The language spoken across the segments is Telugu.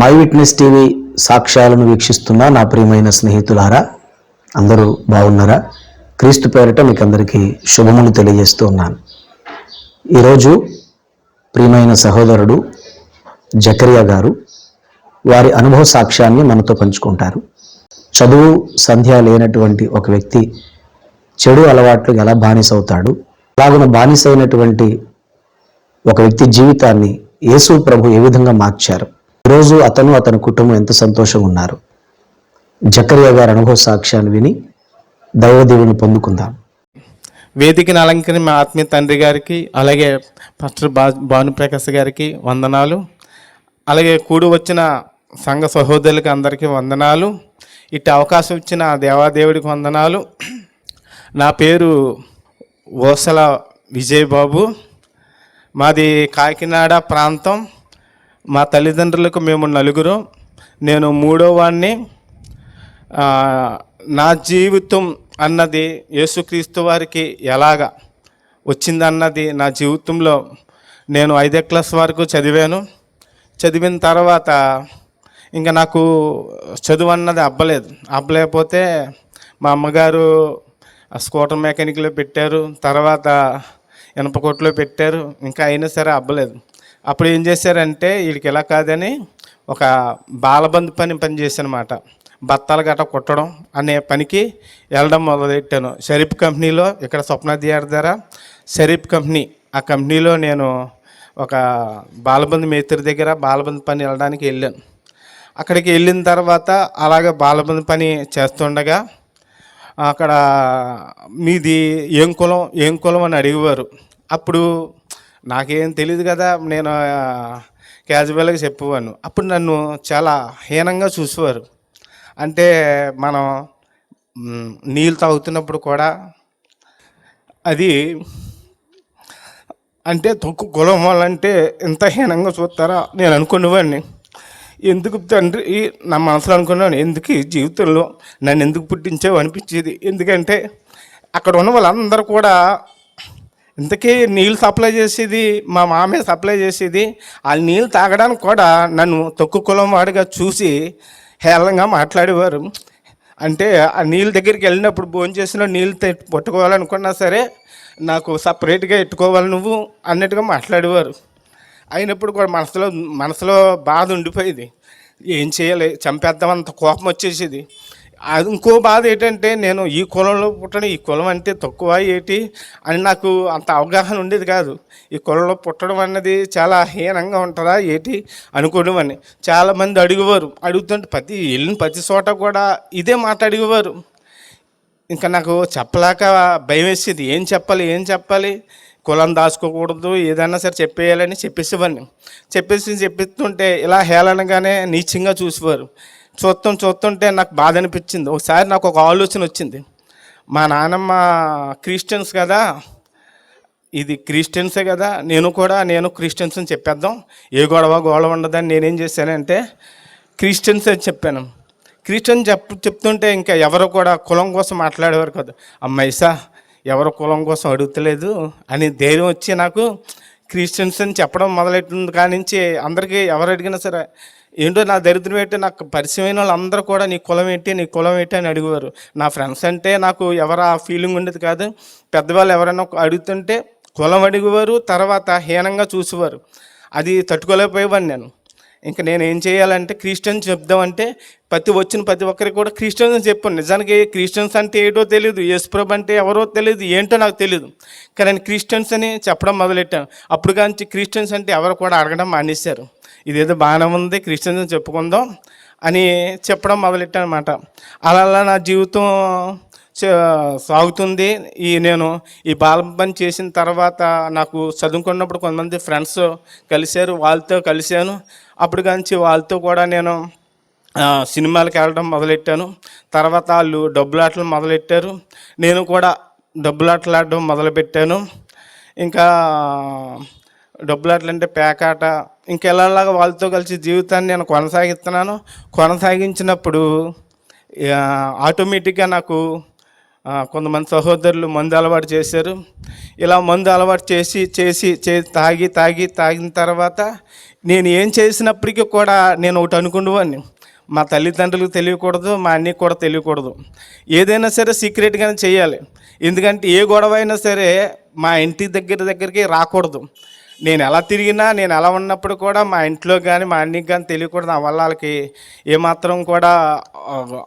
మై విట్నెస్ టీవీ సాక్ష్యాలను వీక్షిస్తున్న నా ప్రియమైన స్నేహితులారా అందరూ బాగున్నారా? క్రీస్తు పేరిట మీకు అందరికీ శుభములు తెలియజేస్తూ ఉన్నాను. ఈరోజు ప్రియమైన సహోదరుడు జకరియా గారు వారి అనుభవ సాక్ష్యాన్ని మనతో పంచుకుంటారు. చదువు సంధ్య లేనటువంటి ఒక వ్యక్తి చెడు అలవాట్లు ఎలా బానిసవుతాడు అలాగున బానిసైనటువంటి ఒక వ్యక్తి జీవితాన్ని యేసు ప్రభు ఏ విధంగా మార్చారు రోజు అతను అతని కుటుంబం ఎంత సంతోషంగా ఉన్నారు? జకరియా గారి అనుభవ సాక్ష్యాన్ని విని దైవ పొందుకుందాం. వేదికను అలంకరి మా ఆత్మీయ తండ్రి గారికి అలాగే పాస్టర్ బా భానుప్రకాశ్ గారికి వందనాలు. అలాగే కూడి వచ్చిన సంఘ సహోదరులకి అందరికీ వందనాలు. ఇట్టి అవకాశం ఇచ్చిన దేవాదేవుడికి వందనాలు. నా పేరు ఓసల విజయబాబు. మాది కాకినాడ ప్రాంతం. మా తల్లిదండ్రులకు మేము నలుగురు. నేను మూడో వాడిని నా జీవితం అన్నది యేసుక్రీస్తు వారికి ఎలాగా వచ్చిందన్నది నా జీవితంలో నేను ఐదో క్లాస్ వరకు చదివాను. చదివిన తర్వాత ఇంకా నాకు చదువు అన్నది అబ్బలేదు. అబ్బలేకపోతే మా అమ్మగారు స్కూటర్ మెకానిక్లో పెట్టారు. తర్వాత ఇనపకొట్లో పెట్టారు. ఇంకా అయినా సరే అబ్బలేదు. అప్పుడు ఏం చేశారంటే వీడికి ఎలా కాదని ఒక బాలబంద్ పని పని చేశానమాట. బత్తాలు గట్ట కుట్టడం అనే పనికి వెళ్ళడం మొదలెట్టాను. షరీఫ్ కంపెనీలో ఇక్కడ స్వప్న థియేటర్ ద్వారా షరీఫ్ కంపెనీ ఆ కంపెనీలో నేను ఒక బాలబంద్ మేస్త్రి దగ్గర బాలబంద్ పని వెళ్ళడానికి వెళ్ళాను. అక్కడికి వెళ్ళిన తర్వాత అలాగే బాలబంద్ పని చేస్తుండగా అక్కడ మీది ఏం కులం ఏం కులం అని అడిగేవారు. అప్పుడు నాకేం తెలియదు కదా నేను క్యాజువల్గా చెప్పేవాను అప్పుడు నన్ను చాలా హీనంగా చూసేవారు. అంటే మనం నీళ్ళు తాగుతున్నప్పుడు కూడా అది అంటే తొక్కు కులం వాళ్ళంటే ఇంత హీనంగా చూస్తారా నేను అనుకునేవాడిని. ఎందుకు తండ్రి నా మనసులో అనుకున్నాను ఎందుకు ఈ జీవితంలో నన్ను ఎందుకు పుట్టించావు అనిపించేది. ఎందుకంటే అక్కడ ఉన్న వాళ్ళందరూ కూడా ఇంతకీ నీళ్ళు సప్లై చేసేది మా మామే సప్లై చేసేది ఆ నీళ్ళు తాగడానికి కూడా నన్ను తొక్కు కులం వాడిగా చూసి హేళంగా మాట్లాడేవారు. అంటే ఆ నీళ్ళ దగ్గరికి వెళ్ళినప్పుడు భోజనం చేసిన నీళ్ళు పట్టుకోవాలనుకున్నా సరే నాకు సపరేట్గా ఎట్టుకోవాలి నువ్వు అన్నట్టుగా మాట్లాడేవారు. అయినప్పుడు కూడా మనసులో మనసులో బాధ ఉండిపోయేది. ఏం చేయాలి? చంపేద్దామంత కోపం వచ్చేసేది. అది ఇంకో బాధ ఏంటంటే నేను ఈ కులంలో పుట్టడం ఈ కులం అంటే తక్కువ ఏంటి అని నాకు అంత అవగాహన ఉండేది కాదు. ఈ కులంలో పుట్టడం అన్నది చాలా హీనంగా ఉంటుందా ఏంటి అనుకోవడం చాలామంది అడిగేవారు అడుగుతుంటే ప్రతి వెళ్ళిన ప్రతి చోట కూడా ఇదే మాట అడిగేవారు. ఇంకా నాకు చెప్పలేక భయం వేసేది ఏం చెప్పాలి ఏం చెప్పాలి కులం దాచుకోకూడదు ఏదైనా సరే చెప్పేయాలని చెప్పేసేవాడిని. చెప్పేసి చెప్పిస్తుంటే ఇలా హేళనగానే నీచంగా చూసేవారు. చూస్తూ చూస్తుంటే నాకు బాధ అనిపించింది. ఒకసారి నాకు ఒక ఆలోచన వచ్చింది. మా నాన్నమ్మ క్రిస్టియన్స్ కదా ఇది క్రిస్టియన్సే కదా నేను కూడా నేను క్రిస్టియన్స్ అని చెప్పేద్దాం. ఏ గొడవ గొడవ ఉండదని నేనేం చేశానంటే క్రిస్టియన్స్ అని చెప్పాను. క్రిస్టియన్ చెప్ చెప్తుంటే ఇంకా ఎవరు కూడా కులం కోసం మాట్లాడేవారు కాదు. అమ్మాయిసా ఎవరు కులం కోసం అడుగుతలేదు అని ధైర్యం వచ్చి నాకు క్రిస్టియన్స్ అని చెప్పడం మొదలెట్టింది కానించి అందరికీ ఎవరు అడిగినా సరే ఏంటో నా దరిద్రం ఏంటి? నాకు పరిచయమైన వాళ్ళందరూ కూడా నీ కులం ఏంటి? నీ కులం ఏంటి? అని అడిగేవారు. నా ఫ్రెండ్స్ అంటే నాకు ఎవరు ఆ ఫీలింగ్ ఉండేది కాదు. పెద్దవాళ్ళు ఎవరైనా అడుగుతుంటే కులం అడిగేవారు తర్వాత హీనంగా చూసేవారు. అది తట్టుకోలేకపోయేవాడిని నేను. ఇంకా నేను ఏం చేయాలంటే క్రిస్టియన్ చెప్దామంటే ప్రతి వచ్చిన ప్రతి ఒక్కరికి కూడా క్రిస్టియన్స్ అని చెప్పాను నిజానికి క్రిస్టియన్స్ అంటే ఏంటో తెలియదు యేసుప్రభు అంటే ఎవరో తెలియదు ఏంటో నాకు తెలియదు కానీ నేను క్రిస్టియన్స్ అని చెప్పడం మొదలెట్టాను. అప్పుడు కానీ క్రిస్టియన్స్ అంటే ఎవరు కూడా అడగడం మానేశారు. ఇదేదో బాగానే ఉంది క్రిస్టియన్స్ అని చెప్పుకుందాం అని చెప్పడం మొదలెట్టాను అనమాట అలా అలా నా జీవితం సాగుతుంది. ఈ నేను ఈ బాలం పని చేసిన తర్వాత నాకు చదువుకున్నప్పుడు కొంతమంది ఫ్రెండ్స్ కలిశారు. వాళ్ళతో కలిశాను. అప్పుడు కాంచి వాళ్ళతో కూడా నేను సినిమాలకు వెళ్ళడం మొదలెట్టాను. తర్వాత వాళ్ళు డబ్బులాటలు మొదలెట్టారు. నేను కూడా డబ్బులాటలు ఆడడం మొదలుపెట్టాను. ఇంకా డబ్బులాటలు అంటే పేకాట ఇంకా ఇలాగా వాళ్ళతో కలిసి జీవితాన్ని నేను కొనసాగిస్తున్నాను. కొనసాగించినప్పుడు ఆటోమేటిక్గా నాకు కొంతమంది సహోదరులు మందు అలవాటు చేశారు. ఇలా మందు అలవాటు చేసి చేసి చే తాగి తాగి తాగిన తర్వాత నేను ఏం చేసినప్పటికీ కూడా నేను ఒకటి అనుకునేవాడిని. మా తల్లిదండ్రులకు తెలియకూడదు మా అన్నయ్యకి కూడా తెలియకూడదు. ఏదైనా సరే సీక్రెట్గానే చేయాలి. ఎందుకంటే ఏ గొడవ అయినా సరే మా ఇంటి దగ్గర దగ్గరికి రాకూడదు. నేను ఎలా తిరిగినా నేను ఎలా ఉన్నప్పుడు కూడా మా ఇంట్లో కానీ మా అన్నికి కానీ తెలియకూడదు. నా వల్ల వాళ్ళకి ఏమాత్రం కూడా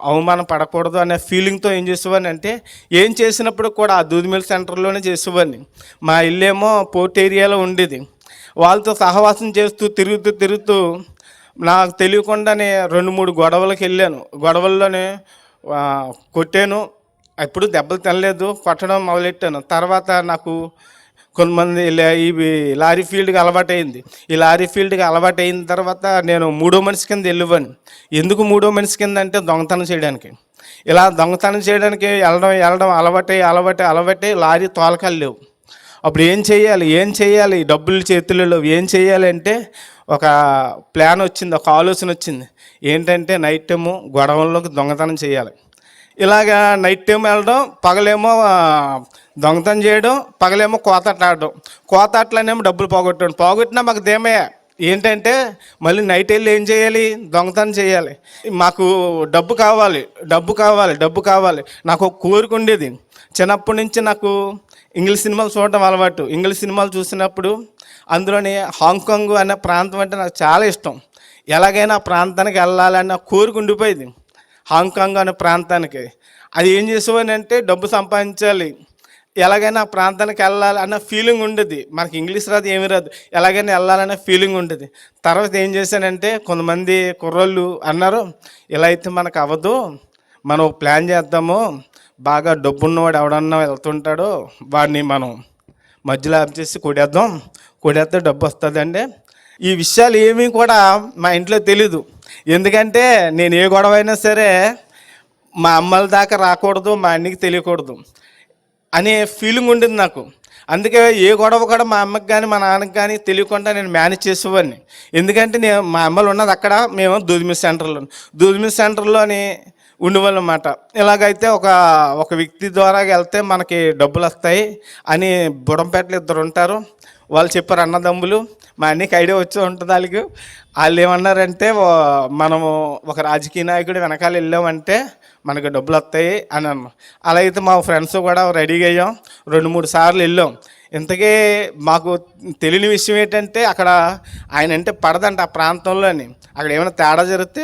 అవమానం పడకూడదు అనే ఫీలింగ్తో ఏం చేసేవాడిని అంటే ఏం చేసినప్పుడు కూడా ఆ దూదిమిల్ సెంటర్లోనే చేసేవాడిని. మా ఇల్లేమో పోర్ట్ ఏరియాలో ఉండేది. వాళ్ళతో సహవాసం చేస్తూ తిరుగుతూ తిరుగుతూ నాకు తెలియకుండానే రెండు మూడు గొడవలకు వెళ్ళాను. గొడవల్లోనే కొట్టాను. ఎప్పుడు దెబ్బలు తినలేదు. కొట్టడం మొదలెట్టాను. తర్వాత నాకు కొంతమంది ఇవి లారీ ఫీల్డ్కి అలవాటైంది. ఈ లారీ ఫీల్డ్కి అలవాటు అయిన తర్వాత నేను మూడో మనిషి కింద వెళ్ళివ్వను ఎందుకు మూడో మనిషి కింద అంటే దొంగతనం చేయడానికి. ఇలా దొంగతనం చేయడానికి వెళ్ళడం వెళ్ళడం అలవాటై అలవాటై అలవాటై లారీ తోలకాలు లేవు. అప్పుడు ఏం చేయాలి ఏం చేయాలి? డబ్బులు చేతులలో ఏం చేయాలి అంటే ఒక ప్లాన్ వచ్చింది ఒక ఆలోచన వచ్చింది. ఏంటంటే నైట్ టైము గొడవల్లోకి దొంగతనం చేయాలి. ఇలాగా నైట్ టైం వెళ్ళడం పగలేమో దొంగతనం చేయడం పగలేమో కోతాట్లాడడం. కోతాట్లనేమో డబ్బులు పోగొట్టడం. పోగొట్టినా మాకు దేమయ్య ఏంటంటే మళ్ళీ నైట్ వెళ్ళి ఏం చేయాలి? దొంగతనం చేయాలి. మాకు డబ్బు కావాలి డబ్బు కావాలి డబ్బు కావాలి. నాకు ఒక కోరిక ఉండేది. చిన్నప్పటి నుంచి నాకు ఇంగ్లీష్ సినిమాలు చూడటం అలవాటు. ఇంగ్లీష్ సినిమాలు చూసినప్పుడు అందులోని హాంకాంగ్ అనే ప్రాంతం అంటే నాకు చాలా ఇష్టం. ఎలాగైనా ఆ ప్రాంతానికి వెళ్ళాలన్న కోరిక ఉండిపోయింది. హాంకాంగ్ అనే ప్రాంతానికి. అది ఏం చేసేవాని అంటే డబ్బు సంపాదించాలి. ఎలాగైనా ఆ ప్రాంతానికి వెళ్ళాలి అన్న ఫీలింగ్ ఉండేది. మనకి ఇంగ్లీష్ రాదు ఏమీ రాదు. ఎలాగైనా వెళ్ళాలన్న ఫీలింగ్ ఉండేది. తర్వాత ఏం చేశానంటే కొంతమంది కుర్రోళ్ళు అన్నారు ఇలా అయితే మనకు అవ్వదు. మనం ప్లాన్ చేద్దాము. బాగా డబ్బున్నవాడు ఎవడన్నా వెళ్తుంటాడో వాడిని మనం మధ్యలో ఆప్ చేసి కొడేద్దాం. కొడేస్తే డబ్బు వస్తుందండి ఈ విషయాలు ఏమీ కూడా మా ఇంట్లో తెలీదు. ఎందుకంటే నేను ఏ గొడవ అయినా సరే మా అమ్మల దాకా రాకూడదు మా అన్నికి తెలియకూడదు అనే ఫీలింగ్ ఉండింది నాకు. అందుకే ఏ గొడవ కూడా మా అమ్మకి కానీ మా నాన్నకి కానీ తెలియకుండా నేను మేనేజ్ చేసేవాడిని. ఎందుకంటే నేను మా అమ్మలు ఉన్నది అక్కడ మేము దూదిమి సెంటర్లో దూదిమి సెంటర్లోని ఉండేవాళ్ళం ఇలాగైతే ఒక ఒక వ్యక్తి ద్వారా వెళ్తే మనకి డబ్బులు వస్తాయి అని బుడంపేటలో ఇద్దరు ఉంటారు. వాళ్ళు చెప్పారు అన్నదమ్ములు మా అన్నికి ఐడియా వచ్చి ఉంటుంది వాళ్ళకి వాళ్ళు ఏమన్నారంటే మనము ఒక రాజకీయ నాయకుడు వెనకాల వెళ్ళామంటే మనకు డబ్బులు వస్తాయి అని అన్నాం అలా అయితే మా ఫ్రెండ్స్ కూడా రెడీగా అయ్యాం. రెండు మూడు సార్లు వెళ్ళాం. ఇంతకీ మాకు తెలియని విషయం ఏంటంటే అక్కడ ఆయన అంటే పడదంట ఆ ప్రాంతంలోని అక్కడ ఏమైనా తేడా జరిగితే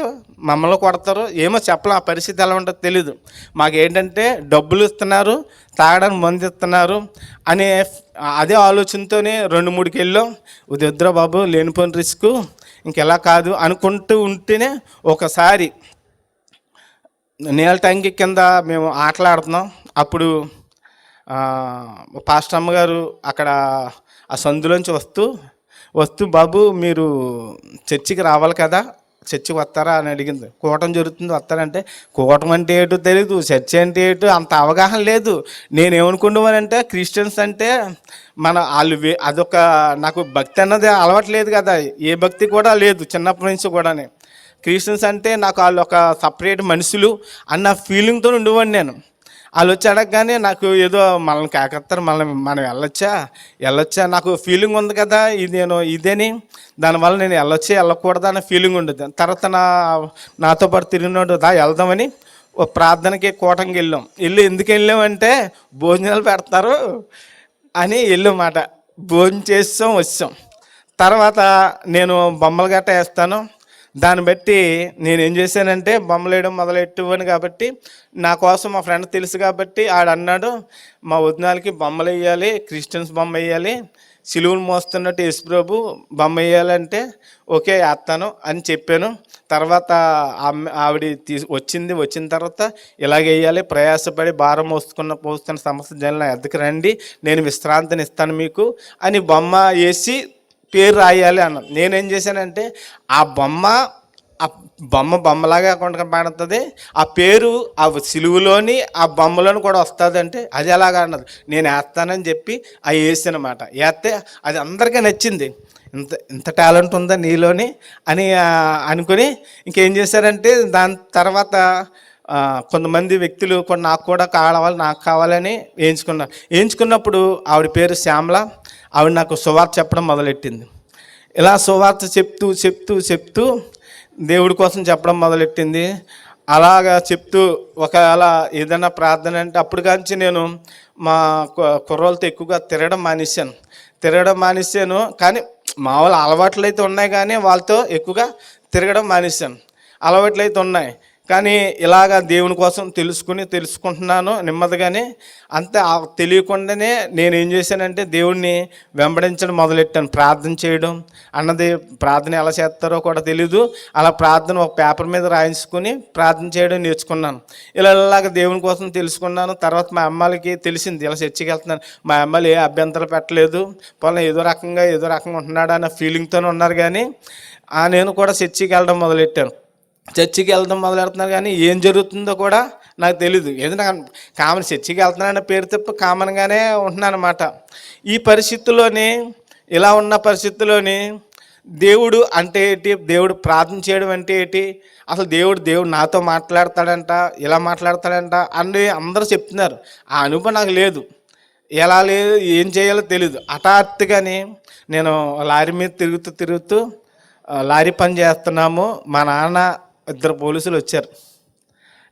మమ్మల్ని కొడతారు ఏమో చెప్పలేం ఆ పరిస్థితి ఎలా ఉంటుందో తెలీదు. మాకేంటంటే డబ్బులు ఇస్తున్నారు తాగడానికి మందు ఇస్తున్నారు అనే అదే ఆలోచనతోనే రెండు మూడుకి వెళ్ళాం. ఉదిద్ర బాబు లేనిపోయిన రిస్క్ ఇంకెలా కాదు అనుకుంటూ ఉంటేనే ఒకసారి నీళ్ళ ట్యాంకి కింద మేము ఆటలాడుతున్నాం. అప్పుడు పాస్టర్ అమ్మగారు అక్కడ ఆ సందులోంచి వస్తూ వస్తూ బాబు మీరు చర్చికి రావాలి కదా? చర్చికి వస్తారా? అని అడిగింది. కూటం జరుగుతుంది వస్తారంటే. కూటం అంటే ఏటో తెలియదు చర్చి అంటే ఏటో అంత అవగాహన లేదు. నేను ఏమనుకున్నానంటే క్రిస్టియన్స్ అంటే మన వాళ్ళు అదొక నాకు భక్తి అన్నది అలవాట్లేదు కదా. ఏ భక్తి కూడా లేదు చిన్నప్పటి నుంచి కూడానే. క్రిస్టియన్స్ అంటే నాకు వాళ్ళు ఒక సపరేట్ మనుషులు అన్న ఫీలింగ్తో ఉండేవాడిని నేను. వాళ్ళు వచ్చి అడగగానే నాకు ఏదో మనల్ని కాకెత్తారు మనం మనం వెళ్ళొచ్చా? వెళ్ళొచ్చా? నాకు ఫీలింగ్ ఉంది కదా ఇది నేను ఇదేని దానివల్ల నేను వెళ్ళొచ్చా వెళ్ళకూడదా అనే ఫీలింగ్ ఉండేది తర్వాత నా నాతో పాటు తిరిగినోడు దా వెళ్దామని ఓ ప్రార్థనకి కూటంకి వెళ్ళాం. వెళ్ళి ఎందుకు వెళ్ళామంటే భోజనాలు పెడతారు అని వెళ్ళామాట. భోజనం చేసాం వచ్చాం. తర్వాత నేను బొమ్మలు గట్ట వేస్తాను. దాన్ని బట్టి నేను ఏం చేశానంటే బొమ్మలు వేయడం మొదలెట్టువని కాబట్టి నా కోసం మా ఫ్రెండ్ తెలుసు కాబట్టి ఆడు అన్నాడు మా వదినాలకి బొమ్మలు వేయాలి క్రిస్టియన్స్ బొమ్మ వేయాలి సిలువును మోస్తున్నట్టు యేసుప్రభు బొమ్మ వేయాలంటే ఓకే వేస్తాను అని చెప్పాను. తర్వాత ఆవిడ తీ వచ్చింది వచ్చిన తర్వాత ఇలాగ వేయాలి ప్రయాసపడి భారం మోసుకున్న పోస్తున్న సమస్య జనం ఎద్దకు రండి నేను విశ్రాంతిని ఇస్తాను మీకు అని బొమ్మ వేసి పేరు రాయాలి అన్నాను. నేనేం చేశానంటే ఆ బొమ్మ ఆ బొమ్మ బొమ్మలాగా పడుతుంది ఆ పేరు ఆ సిలువులోని ఆ బొమ్మలోని కూడా వస్తుంది అంటే అది ఎలాగా అన్నది. నేను వేస్తానని చెప్పి అవి వేసానమాట వేస్తే అది అందరికీ నచ్చింది. ఇంత ఇంత టాలెంట్ ఉందా నీలోని అని అనుకుని ఇంకేం చేశారంటే దాని తర్వాత కొంతమంది వ్యక్తులు కొన్ని నాకు కూడా కావాలి నాకు కావాలని వేయించుకున్నారు. వేయించుకున్నప్పుడు ఆవిడ పేరు శ్యామల. ఆవిడ నాకు సువార్త చెప్పడం మొదలెట్టింది. ఇలా సువార్త చెప్తూ చెప్తూ చెప్తూ దేవుడి కోసం చెప్పడం మొదలెట్టింది. అలాగా చెప్తూ ఒకవేళ ఏదైనా ప్రార్థన అంటే అప్పుడు కాంచి నేను మా కుర్రోలతో కుర్రోళ్ళతో ఎక్కువగా తిరగడం మానేశాను. తిరగడం మానేశాను కానీ మామూలు అలవాట్లు అయితే ఉన్నాయి కానీ వాళ్ళతో ఎక్కువగా తిరగడం మానేశాను. అలవాట్లు అయితే ఉన్నాయి. కానీ ఇలాగా దేవుని కోసం తెలుసుకుని తెలుసుకుంటున్నాను నెమ్మదిగానే. అంతే తెలియకుండానే నేను ఏం చేశానంటే దేవుణ్ణి వెంబడించడం మొదలెట్టాను. ప్రార్థన చేయడం. అన్నది ప్రార్థన ఎలా చేస్తారో కూడా తెలియదు అలా ప్రార్థన ఒక పేపర్ మీద రాయించుకుని ప్రార్థన చేయడం నేర్చుకున్నాను. ఇలా ఇలాగ దేవుని కోసం తెలుసుకున్నాను. తర్వాత మా అమ్మాయికి తెలిసింది. ఇలా చర్చికి వెళ్తున్నాను. మా అమ్మాయిలు ఏ అభ్యంతరం పెట్టలేదు. పొలం ఏదో రకంగా ఏదో రకంగా ఉంటున్నాడు అన్న ఫీలింగ్తోనే ఉన్నారు కానీ ఆ నేను కూడా చర్చికి వెళ్ళడం మొదలెట్టాను. చర్చికి వెళ్దాం మొదలు పెడుతున్నారు కానీ ఏం జరుగుతుందో కూడా నాకు తెలియదు ఏదైనా కామన్ చర్చికి వెళ్తున్నానన్న పేరు తప్ప కామన్గానే ఉంటున్నాను అనమాట ఈ పరిస్థితుల్లోని ఇలా ఉన్న పరిస్థితుల్లోని దేవుడు అంటే ఏంటి? దేవుడు ప్రార్థన చేయడం అంటే ఏంటి? అసలు దేవుడు దేవుడు నాతో మాట్లాడతాడంట ఇలా మాట్లాడతాడంట అని అందరూ చెప్తున్నారు. ఆ అనుభవం నాకు లేదు. ఎలా లేదు ఏం చేయాలో తెలియదు హఠాత్తుగానే నేను లారీ మీద తిరుగుతూ తిరుగుతూ లారీ పని చేస్తున్నాము. మా నాన్న ఇద్దరు పోలీసులు వచ్చారు.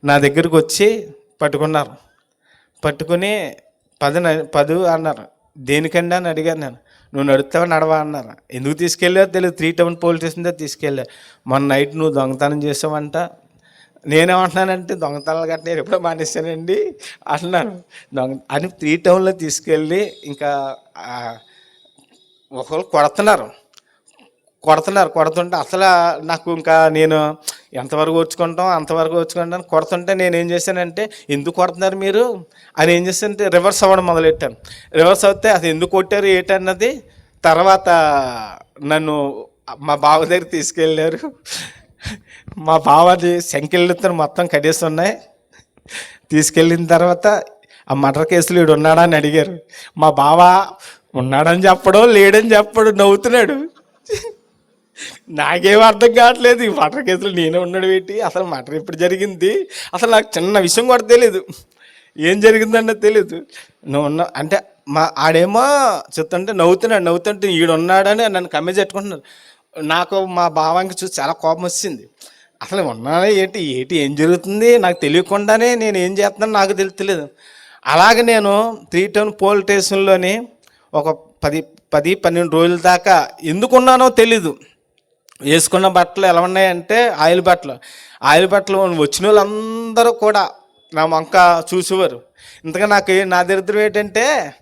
నా దగ్గరికి వచ్చి పట్టుకున్నారు. పట్టుకుని పది న- అన్నారు. దేనికండి అని అడిగాను నేను. నువ్వు నడుస్తావా నడవా అన్నారు. ఎందుకు తీసుకెళ్ళావు తెలియదు త్రీ టౌన్ పోలీస్ స్టేషన్ దగ్గర తీసుకెళ్ళా. మొన్న నైట్ నువ్వు దొంగతనం చేసావంట. నేనేమంటున్నానంటే దొంగతనాలు గట్ట నేను ఎప్పుడో మానేశానండి అంటున్నాను దొంగ అని త్రీ టౌన్లో తీసుకెళ్ళి ఇంకా ఆ, ఒకళ్ళు కొడుతున్నారు. కొడుతున్నారు. కొడుతుంటే అసలు నాకు ఇంకా నేను ఎంతవరకు వచ్చుకుంటాం అంతవరకు వచ్చుకుంటాను కొడుతుంటే నేను ఏం చేశానంటే ఎందుకు కొడుతున్నారు మీరు? అని ఏం చేశానంటే రివర్స్ అవ్వడం మొదలెట్టాను రివర్స్ అవుతే అది ఎందుకు కొట్టారు ఏంటన్నది తర్వాత నన్ను మా బావ దగ్గర తీసుకెళ్ళారు. మా బావది సంఖ్యలతో మొత్తం కడేసి ఉన్నాయి. తీసుకెళ్ళిన తర్వాత ఆ మర్డర్ కేసులు వీడు ఉన్నాడా అని అడిగారు. మా బావ ఉన్నాడని చెప్పడం లేడని చెప్పడం నవ్వుతున్నాడు. నాకేం అర్థం కావట్లేదు. ఈ మటర్ కేసులో నేనే ఉన్నాడు ఏంటి? అసలు మటర్ ఎప్పుడు జరిగింది? అసలు నాకు చిన్న విషయం కూడా తెలియదు ఏం జరిగిందన్నది తెలియదు నువ్వు ఉన్నా అంటే మా ఆడేమో చెప్తుంటే నవ్వుతున్నాడు నవ్వుతుంటే ఈడు ఉన్నాడని నన్ను కమ్మే చెట్టుకుంటున్నారు నాకు మా భావానికి చూసి చాలా కోపం వచ్చింది. అసలు ఉన్నాడా ఏంటి? ఏంటి? ఏం జరుగుతుంది? నాకు తెలియకుండానే నేను ఏం చేస్తున్నాను నాకు తెలియలేదు అలాగే నేను త్రీ టౌన్ పోలీస్ స్టేషన్లోని ఒక పది పది పన్నెండు రోజుల దాకా ఎందుకున్నానో తెలీదు. వేసుకున్న బట్టలు ఎలా ఉన్నాయంటే ఆయిల్ బట్టలు. ఆయిల్ బట్టలు వచ్చిన వాళ్ళందరూ కూడా నా వంక చూసేవారు. ఇంతగా నాకు నా దరిద్రం ఏంటంటే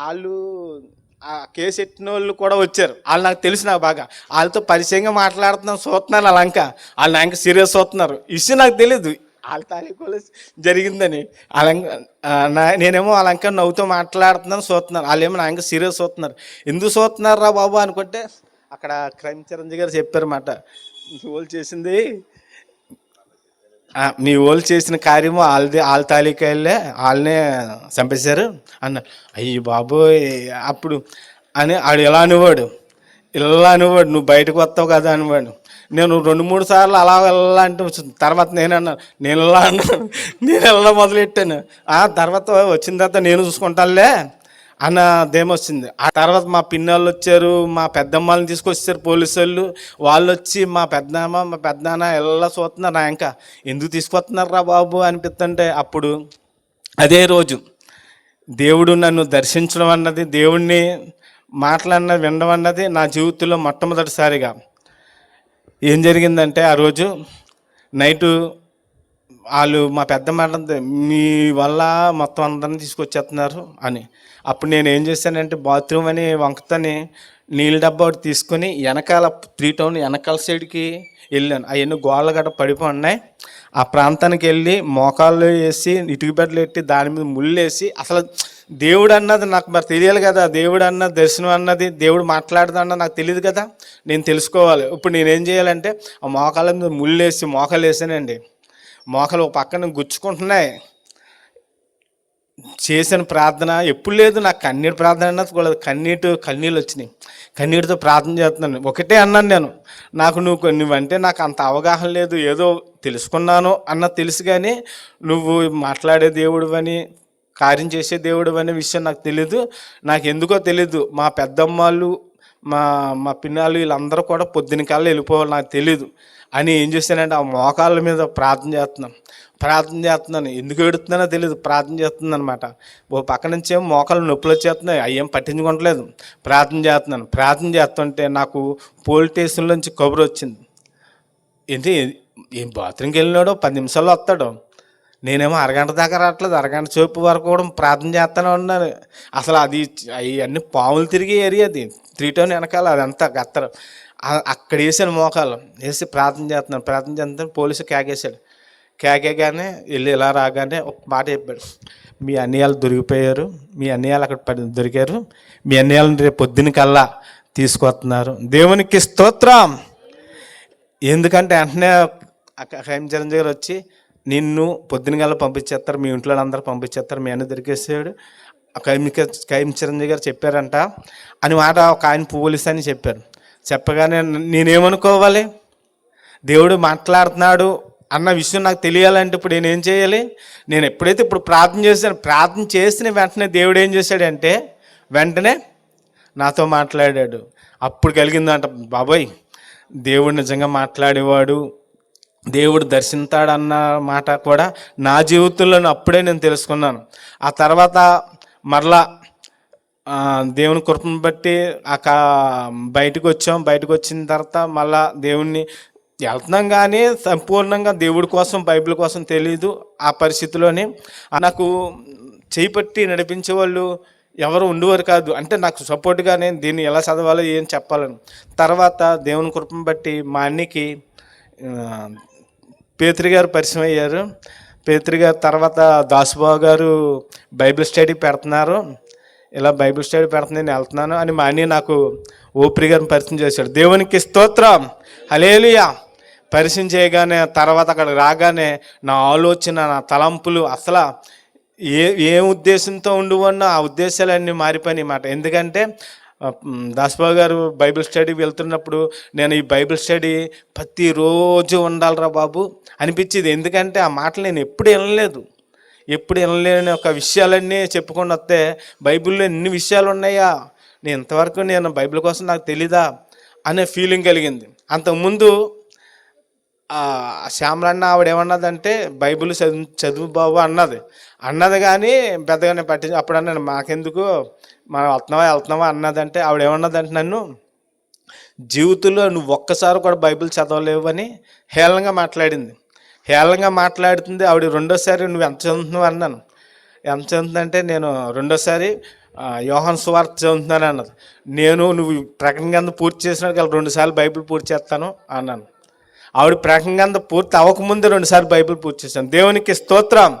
వాళ్ళు ఆ కేసు ఎట్టిన వాళ్ళు కూడా వచ్చారు. వాళ్ళు నాకు తెలుసు నాకు బాగా. వాళ్ళతో పరిచయంగా మాట్లాడుతున్నాను చూస్తున్నాను వాళ్ళ వాళ్ళు నా ఇంకా సీరియస్ చూస్తున్నారు. ఇష్యూ విషయం నాకు తెలియదు వాళ్ళ తారీఖులో జరిగిందని. అలంక నా- నేనేమో వాళ్ళంక నవ్వుతో మాట్లాడుతున్నాను చూస్తున్నాను వాళ్ళేమో నా ఇంకా సీరియస్ చూస్తున్నారు. ఎందుకు చూస్తున్నారు రా బాబు అనుకుంటే అక్కడ క్రైమ్ చిరంజీవి గారు చెప్పారన్నమాట మీ వాళ్ళు చేసింది మీ వాళ్ళు చేసిన కార్యము వాళ్ళది వాళ్ళ తాలూకాయలే వాళ్ళనే చంపేశారు అన్న అయ్యి బాబోయ్ అప్పుడు అని ఆడు ఎలా అనేవాడు ఇలా అనేవాడు నువ్వు బయటకు వస్తావు కదా అనేవాడు నేను రెండు మూడు సార్లు అలా వెళ్ళా అంటే వచ్చింది. తర్వాత నేను అన్నాను నేను ఇలా అన్నాను నేను వెళ్ళడం మొదలెట్టాను ఆ తర్వాత వచ్చిన తర్వాత నేను చూసుకుంటానులే అన్న దేమొచ్చింది. ఆ తర్వాత మా పిన్నోళ్ళు వచ్చారు మా పెద్దమ్మల్ని తీసుకొచ్చారు పోలీసు వాళ్ళు వాళ్ళు వచ్చి మా పెద్దమ్మ మా పెద్దనాన్న ఎలా చూస్తున్నారు నా ఇంకా? ఎందుకు తీసుకొస్తున్నారు రా బాబు అనిపిస్తుంటే అప్పుడు అదే రోజు దేవుడు నన్ను దర్శించడం అన్నది దేవుణ్ణి మాట్లాడిన వినడం అన్నది నా జీవితంలో మొట్టమొదటిసారిగా. ఏం జరిగిందంటే ఆ రోజు నైటు వాళ్ళు మా పెద్ద మాట మీ వల్ల మొత్తం అందరిని తీసుకొచ్చేస్తున్నారు అని. అప్పుడు నేను ఏం చేశానంటే బాత్రూమ్ అని వంకతని నీళ్ళ డబ్బా ఒకటి తీసుకొని వెనకాల త్రీ టౌన్ వెనకాల సైడ్కి వెళ్ళాను. అవన్నీ గోడలు గట్ట పడిపోయి ఉన్నాయి. ఆ ప్రాంతానికి వెళ్ళి మోకాళ్ళు వేసి ఇటుక బెడ్లు పెట్టి దాని మీద ముళ్ళు వేసి అసలు దేవుడు అన్నది నాకు మరి తెలియాలి కదా. దేవుడు అన్న దర్శనం అన్నది దేవుడు మాట్లాడదన్న నాకు తెలియదు కదా. నేను తెలుసుకోవాలి. ఇప్పుడు నేనేం చేయాలంటే ఆ మోకాళ్ళ మీద ముళ్ళు వేసి మోకాలు వేసానండి. మోకాలు ఒక పక్కన గుచ్చుకుంటున్నాయి. చేసిన ప్రార్థన ఎప్పుడు లేదు నాకు కన్నీటి ప్రార్థన అన్నది కూడా కన్నీటి కన్నీళ్ళు వచ్చినాయి. కన్నీటితో ప్రార్థన చేస్తున్నాను. ఒకటే అన్నాను నేను. నాకు నువ్వు కొన్ని నువ్వంటే నాకు అంత అవగాహన లేదు. ఏదో తెలుసుకున్నాను అన్న తెలుసు కానీ నువ్వు మాట్లాడే దేవుడు అని కార్యం చేసే దేవుడు అనే విషయం నాకు తెలియదు నాకు ఎందుకో తెలియదు మా పెద్దమ్మాళ్ళు మా మా పిన్నాళ్ళు వీళ్ళందరూ కూడా పొద్దున కల్లా వెళ్ళిపోవాలి నాకు తెలియదు అని ఏం చేశానంటే ఆ మోకాళ్ళ మీద ప్రార్థన చేస్తున్నాం ప్రార్థన చేస్తున్నాను. ఎందుకు ఏడుతున్నానో తెలియదు ప్రార్థన చేస్తుంది అనమాట ఓ పక్క నుంచి ఏమో నొప్పులు వచ్చేస్తున్నాయి. అయ్యేం పట్టించుకోవట్లేదు. ప్రార్థన చేస్తున్నాను. ప్రార్థన చేస్తుంటే నాకు పోలీస్ స్టేషన్ నుంచి కబురు వచ్చింది. ఏంటి? ఏం బాత్రూమ్కి వెళ్ళినాడో? పది నిమిషాల్లో వస్తాడు? నేనేమో అరగంట దాకా రావట్లేదు. అరగంట సేపు వరకు కూడా ప్రార్థన చేస్తానే ఉన్నాను. అసలు అది అవన్నీ పాములు తిరిగి ఏరియా అది. త్రీ టౌన్ వెనకాల అదంతా గత్తరు. అక్కడ వేసాను మోకాలు. వేసి ప్రార్థన చేస్తున్నాను. ప్రార్థన చేస్తాను పోలీసు క్యాగేశాడు కేకేగానే వెళ్ళి ఇలా రాగానే ఒక మాట చెప్పాడు. మీ అన్నయ్యాలు దొరికిపోయారు. మీ అన్నయ్యాలు అక్కడ పడి దొరికారు. మీ అన్నయ్యాలను రేపు పొద్దున కల్లా తీసుకొస్తున్నారు. దేవునికి స్తోత్రం. ఎందుకంటే వెంటనే అక్క ఖైమ్ చిరంజీవి గారు వచ్చి నిన్ను పొద్దున కల్లా పంపించేస్తారు. మీ ఇంట్లో అందరూ పంపించేస్తారు. మీ అన్న దొరికేసాడు. కైమ్ కైమ్ చిరంజీవి గారు చెప్పారంట. అని మాట ఒక ఆయన పోలీస్ అని చెప్పారు. చెప్పగానే నేనేమనుకోవాలి? దేవుడు మాట్లాడుతున్నాడు. అన్న విషయం నాకు తెలియాలంటే ఇప్పుడు నేను ఏం చేయాలి? నేను ఎప్పుడైతే ఇప్పుడు ప్రార్థన చేశాను ప్రార్థన చేసిన వెంటనే దేవుడు ఏం చేశాడంటే వెంటనే నాతో మాట్లాడాడు. అప్పుడు కలిగిందంట బాబాయ్ దేవుడు నిజంగా మాట్లాడేవాడు. దేవుడు దర్శించాడన్న మాట కూడా నా జీవితంలో అప్పుడే నేను తెలుసుకున్నాను. ఆ తర్వాత మరలా దేవుని కృపను బట్టి ఆ బయటకు వచ్చాం. బయటకు వచ్చిన తర్వాత మళ్ళా దేవుణ్ణి వెళ్తున్నాం కానీ సంపూర్ణంగా దేవుడి కోసం బైబిల్ కోసం తెలియదు ఆ పరిస్థితిలోనే ఆ నాకు చేపట్టి నడిపించే వాళ్ళు ఎవరు ఉండేవారు కాదు. అంటే నాకు సపోర్ట్గా నేను దీన్ని ఎలా చదవాలో ఏం చెప్పాలని. తర్వాత దేవుని కృపను బట్టి మా అన్నికి పేత్రి గారు పరిచయం అయ్యారు. పేత్రి గారు తర్వాత దాసుబాబు గారు బైబిల్ స్టడీ పెడుతున్నారు. ఇలా బైబిల్ స్టడీ పెడుతుంది నేను వెళ్తున్నాను అని మా అన్ని నాకు ఓపిరి గారిని పరిచయం చేశాడు. దేవునికి స్తోత్రం. హలేలుయా పరిచయం చేయగానే తర్వాత అక్కడ రాగానే నా ఆలోచన నా తలంపులు అసలు ఏ ఏ ఉద్దేశంతో ఉండువన్నా ఆ ఉద్దేశాలన్నీ మారిపోయినాయి మాట ఎందుకంటే ఆ, గారు బైబిల్ స్టడీ వెళ్తున్నప్పుడు నేను ఈ బైబిల్ స్టడీ ప్రతిరోజు ఉండాలిరా బాబు అనిపించేది. ఎందుకంటే ఆ మాటలు నేను ఎప్పుడు వినలేదు. ఎప్పుడు వినలేని ఒక విషయాలన్నీ చెప్పుకొని వస్తే బైబిల్లో ఎన్ని విషయాలు ఉన్నాయా నేను ఇంతవరకు నేను బైబిల్ కోసం నాకు తెలీదా? అనే ఫీలింగ్ కలిగింది. అంతకుముందు శ్యామలన్న ఆవిడ ఏమన్నదంటే బైబిల్ చదువు చదువు బాబు అన్నది. అన్నది కానీ పెద్దగానే పట్టి అప్పుడు అన్నాను మాకెందుకు మనం వెళ్తున్నావా వెళ్తున్నావా అన్నదంటే ఆవిడ ఏమన్నదంటే నన్ను జీవితంలో నువ్వు ఒక్కసారి కూడా బైబిల్ చదవలేవు అని హేళనగా మాట్లాడింది. హేళనగా మాట్లాడుతుంది ఆవిడ రెండోసారి నువ్వు ఎంత చదువుతున్నావు అన్నాను. ఎంత చదువుతుందంటే నేను రెండోసారి యోహన్ యోహాన్ సువార్త చదువుతున్నాను అన్నది. నేను నువ్వు ప్రకటన కింద పూర్తి చేసినట్టు రెండు సార్లు బైబిల్ పూర్తి చేస్తాను అన్నాను. ఆవిడ ప్రకంగా పూర్తి అవ్వకముందే రెండుసార్లు బైబిల్ పూర్తి చేశాను. దేవునికి స్తోత్రం.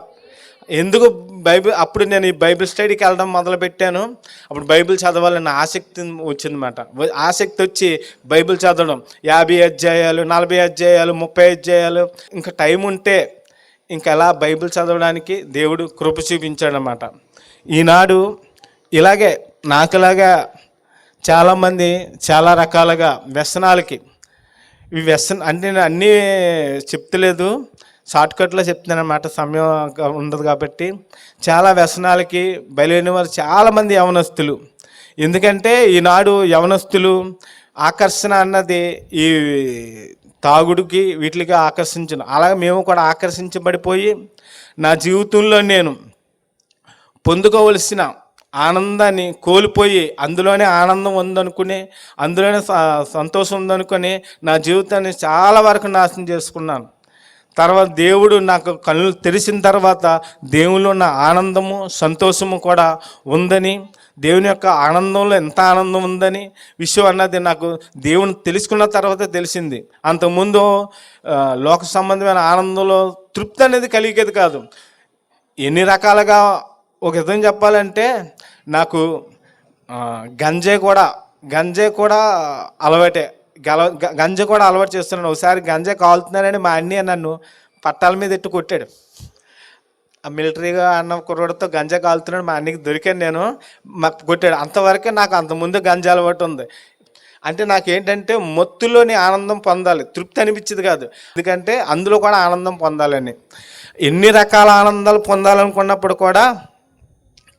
ఎందుకు బైబిల్ అప్పుడు నేను ఈ బైబిల్ స్టడీకి వెళ్ళడం మొదలుపెట్టాను. అప్పుడు బైబిల్ చదవాలన్న ఆసక్తి వచ్చిందన్నమాట. ఆసక్తి వచ్చి బైబిల్ చదవడం. యాభై అధ్యాయాలు నలభై అధ్యాయాలు ముప్పై అధ్యాయాలు ఇంకా టైం ఉంటే ఇంకా ఎలా బైబిల్ చదవడానికి దేవుడు కృప చూపించాడనమాట ఈనాడు ఇలాగే నాకులాగా చాలామంది చాలా రకాలుగా వ్యసనాలకి ఈ వ్యసన అంటే నేను అన్నీ చెప్తలేదు. షార్ట్కట్లో చెప్తున్నాను అనమాట సమయం ఉండదు కాబట్టి. చాలా వ్యసనాలకి బయలుదేరిన వారు చాలామంది యవనస్తులు. ఎందుకంటే ఈనాడు యవనస్తులు ఆకర్షణ అన్నది ఈ తాగుడుకి వీటికి ఆకర్షించిన. అలాగే మేము కూడా ఆకర్షించబడిపోయి నా జీవితంలో నేను పొందుకోవలసిన ఆనందాన్ని కోల్పోయి అందులోనే ఆనందం ఉందనుకుని అందులోనే స- సంతోషం ఉందనుకొని నా జీవితాన్ని చాలా వరకు నాశనం చేసుకున్నాను. తర్వాత దేవుడు నాకు కళ్ళు తెరిచిన తర్వాత దేవునిలో ఉన్న ఆనందము సంతోషము కూడా ఉందని దేవుని యొక్క ఆనందంలో ఎంత ఆనందం ఉందని విషయం అన్నది నాకు దేవుని తెలుసుకున్న తర్వాత తెలిసింది. అంతకుముందు లోక సంబంధమైన ఆనందంలో తృప్తి అనేది కలిగేది కాదు. ఎన్ని రకాలుగా ఒక విధం చెప్పాలంటే నాకు గంజే కూడా గంజే కూడా అలవాటే. గల గంజ కూడా అలవాటు చేస్తున్నాను. ఒకసారి గంజే కాలుతున్నానని మా అన్నయ్య నన్ను పట్టాల మీద ఎట్టు కొట్టాడు. ఆ మిలిటరీగా అన్న కుర్రోడితో గంజా కాలుతున్నాడు మా అన్నకి దొరికాను నేను మాకు కొట్టాడు. అంతవరకే నాకు అంత ముందు గంజా అలవాటు ఉంది. అంటే నాకేంటంటే మొత్తులోని ఆనందం పొందాలి. తృప్తి అనిపించింది కాదు. ఎందుకంటే అందులో కూడా ఆనందం పొందాలని. ఎన్ని రకాల ఆనందాలు పొందాలనుకున్నప్పుడు కూడా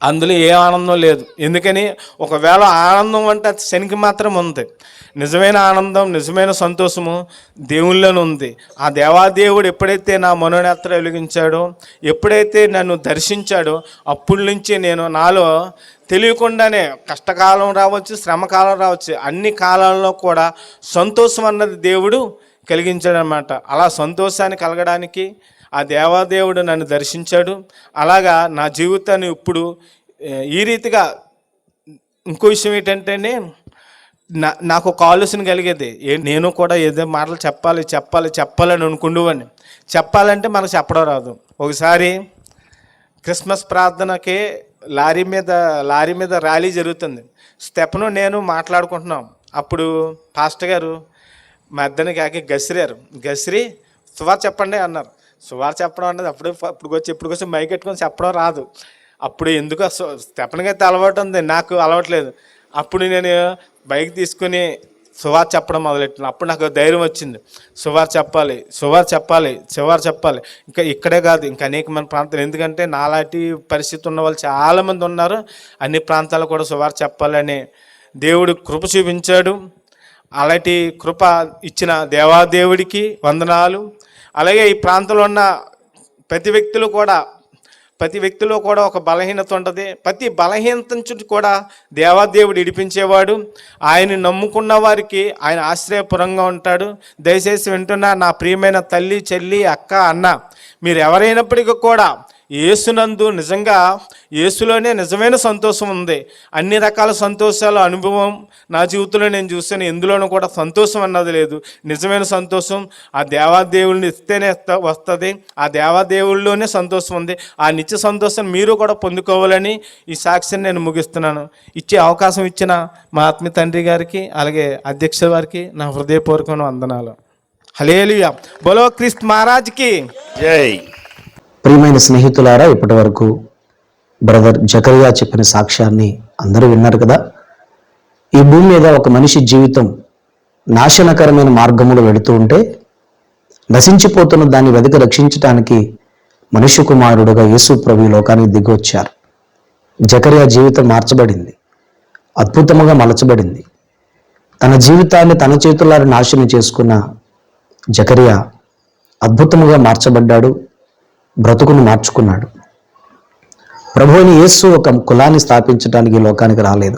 అందులో ఏ ఆనందం లేదు. ఎందుకని? ఒకవేళ ఆనందం అంటే అది శనికి మాత్రం ఉంది. నిజమైన ఆనందం నిజమైన సంతోషము దేవుళ్ళను ఉంది. ఆ దేవాదేవుడు ఎప్పుడైతే నా మనోనేత్ర వెలిగించాడో ఎప్పుడైతే నన్ను దర్శించాడో అప్పటి నుంచి నేను నాలో తెలియకుండానే కష్టకాలం రావచ్చు శ్రమకాలం రావచ్చు అన్ని కాలాల్లో కూడా సంతోషం అన్నది దేవుడు కలిగించాడనమాట అలా సంతోషాన్ని కలగడానికి ఆ దేవాదేవుడు నన్ను దర్శించాడు. అలాగా నా జీవితాన్ని ఇప్పుడు ఈ రీతిగా ఇంకో విషయం ఏంటంటేనే నా నాకు ఒక ఆలోచన కలిగేది. ఏ నేను కూడా ఏదో మాటలు చెప్పాలి చెప్పాలి చెప్పాలని అనుకుండేవాడిని. చెప్పాలంటే మనకు చెప్పడం రాదు. ఒకసారి క్రిస్మస్ ప్రార్థనకి లారీ మీద లారీ మీద ర్యాలీ జరుగుతుంది. స్టెప్ను నేను మాట్లాడుకుంటున్నాం. అప్పుడు పాస్టర్ గారు మా ఇద్దరిని కాకి గసిరారు. గసిరి త్వర చెప్పండి అన్నారు. సువార్ చెప్పడం అనేది అప్పుడు ఇప్పుడుకొచ్చి ఇప్పుడుకొచ్చి వచ్చి మైక్ పెట్టుకొని చెప్పడం రాదు. అప్పుడు ఎందుకు తెప్పనికైతే అయితే అలవాటు ఉంది. నాకు అలవట్లేదు అప్పుడు నేను బైక్ తీసుకుని సువార్ చెప్పడం మొదలెట్టిన అప్పుడు నాకు ధైర్యం వచ్చింది. సువార్ చెప్పాలి సువార్ చెప్పాలి సువార్ చెప్పాలి. ఇంకా ఇక్కడే కాదు ఇంకా అనేకమైన ప్రాంతాలు. ఎందుకంటే నాలాంటి పరిస్థితి ఉన్న వాళ్ళు చాలామంది ఉన్నారు. అన్ని ప్రాంతాలు కూడా సువార్ చెప్పాలని దేవుడు కృప చూపించాడు. అలాంటి కృప ఇచ్చిన దేవాదేవుడికి వందనాలు. అలాగే ఈ ప్రాంతంలో ఉన్న ప్రతి వ్యక్తులు కూడా ప్రతి వ్యక్తిలో కూడా ఒక బలహీనత ఉంటుంది. ప్రతి బలహీనత నుంచి కూడా దేవాదేవుడు ఇడిపించేవాడు. ఆయన నమ్ముకున్న వారికి ఆయన ఆశ్రయపురంగా ఉంటాడు. దయచేసి వింటున్న నా ప్రియమైన తల్లి చెల్లి అక్క అన్న మీరు ఎవరైనప్పటికీ కూడా ఏసునందు నిజంగా ఏసులోనే నిజమైన సంతోషం ఉంది. అన్ని రకాల సంతోషాల అనుభవం నా జీవితంలో నేను చూసాను ఎందులోనూ కూడా సంతోషం అన్నది లేదు. నిజమైన సంతోషం ఆ దేవాదేవుల్ని ఇస్తేనే వస్తుంది. ఆ దేవాదేవుల్లోనే సంతోషం ఉంది. ఆ నిత్య సంతోషం మీరు కూడా పొందుకోవాలని ఈ సాక్షిని నేను ముగిస్తున్నాను. ఇచ్చే అవకాశం ఇచ్చిన మా ఆత్మీయ తండ్రి గారికి అలాగే అధ్యక్ష వారికి నా హృదయపూర్వకమైన వందనాలు. హలేలుయా బలో క్రిస్త్ మహారాజ్కి. జై. ప్రియమైన స్నేహితులారా ఇప్పటి వరకు బ్రదర్ జకరియా చెప్పిన సాక్ష్యాన్ని అందరూ విన్నారు కదా? ఈ భూమి మీద ఒక మనిషి జీవితం నాశనకరమైన మార్గములు వెడుతూ ఉంటే నశించిపోతున్న దాన్ని వెదక రక్షించటానికి మనుష్య కుమారుడుగా యేసు ప్రభు లోకానికి దిగొచ్చారు. జకరియా జీవితం మార్చబడింది. అద్భుతముగా మలచబడింది. తన జీవితాన్ని తన చేతులారా నాశనం చేసుకున్న జకరియా అద్భుతముగా మార్చబడ్డాడు. బ్రతుకును మార్చుకున్నాడు. ప్రభువుని యేసు ఒక కులాన్ని స్థాపించడానికి లోకానికి రాలేదు.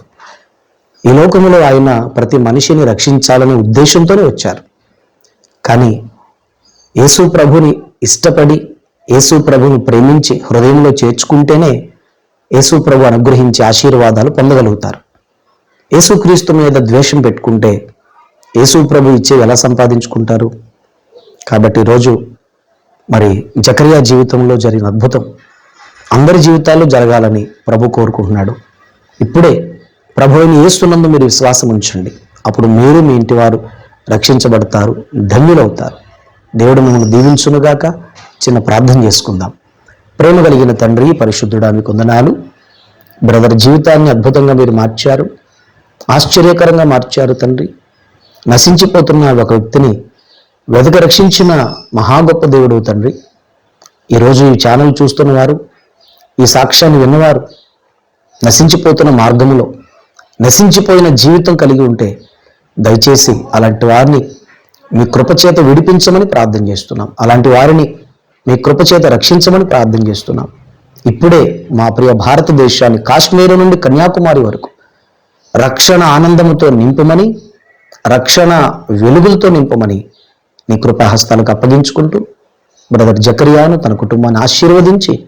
ఈ లోకములో ఆయన ప్రతి మనిషిని రక్షించాలనే ఉద్దేశంతోనే వచ్చారు. కానీ యేసు ప్రభుని ఇష్టపడి యేసు ప్రభుని ప్రేమించి హృదయంలో చేర్చుకుంటేనే యేసు ప్రభు అనుగ్రహించే ఆశీర్వాదాలు పొందగలుగుతారు. యేసుక్రీస్తు మీద ద్వేషం పెట్టుకుంటే యేసు ప్రభు ఇచ్చే ఎలా సంపాదించుకుంటారు? కాబట్టి రోజు మరి జకరియా జీవితంలో జరిగిన అద్భుతం. అందరి జీవితాల్లో జరగాలని ప్రభు కోరుకుంటున్నాడు. ఇప్పుడే ప్రభువుని ఏస్తున్నందు మీరు విశ్వాసం ఉంచండి. అప్పుడు మీరు మీ ఇంటి వారు రక్షించబడతారు ధన్యులవుతారు. దేవుడు మిమ్మల్ని దీవించునుగాక చిన్న ప్రార్థన చేసుకుందాం. ప్రేమ కలిగిన తండ్రి పరిశుద్ధుడా మీకు వందనాలు. బ్రదర్ జీవితాన్ని అద్భుతంగా మీరు మార్చారు. ఆశ్చర్యకరంగా మార్చారు తండ్రి. నశించిపోతున్న ఒక వ్యక్తిని వెతక రక్షించిన మహా గొప్ప దేవుడు తండ్రి. ఈరోజు ఈ ఛానల్ చూస్తున్న వారు ఈ సాక్ష్యాన్ని విన్నవారు నశించిపోతున్న మార్గములో నశించిపోయిన జీవితం కలిగి ఉంటే దయచేసి అలాంటి వారిని మీ కృపచేత విడిపించమని ప్రార్థన చేస్తున్నాం. అలాంటి వారిని మీ కృపచేత రక్షించమని ప్రార్థన చేస్తున్నాం. ఇప్పుడే మా ప్రియ భారతదేశాన్ని కాశ్మీర్ నుండి కన్యాకుమారి వరకు రక్షణ ఆనందముతో నింపమని రక్షణ వెలుగులతో నింపమని నీ కృపాహస్తాలకు అప్పగించుకుంటూ బ్రదర్ జకరియాను తన కుటుంబాన్ని ఆశీర్వదించి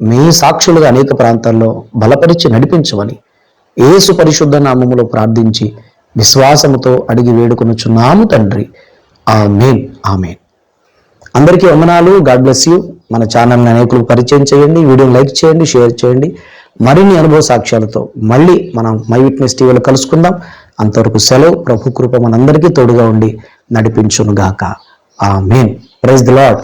మీ సాక్షులుగా అనేక ప్రాంతాల్లో బలపరిచి నడిపించమని ఏసు పరిశుద్ధ నామములో ప్రార్థించి విశ్వాసముతో అడిగి వేడుకొనుచున్నాము తండ్రి. ఆ మేన్ ఆ మేన్ అందరికీ వందనాలు. God bless you. మన ఛానల్ని అనేకులు పరిచయం చేయండి వీడియోని లైక్ చేయండి షేర్ చేయండి. మరిన్ని అనుభవ సాక్ష్యాలతో మళ్ళీ మనం మై విట్నెస్ టీవీలో కలుసుకుందాం. అంతవరకు సెలవు. ప్రభు కృప మనందరికీ తోడుగా ఉండి నడిపించునుగాక. ఆ మెయిన్ ప్రైజ్ ది లాడ్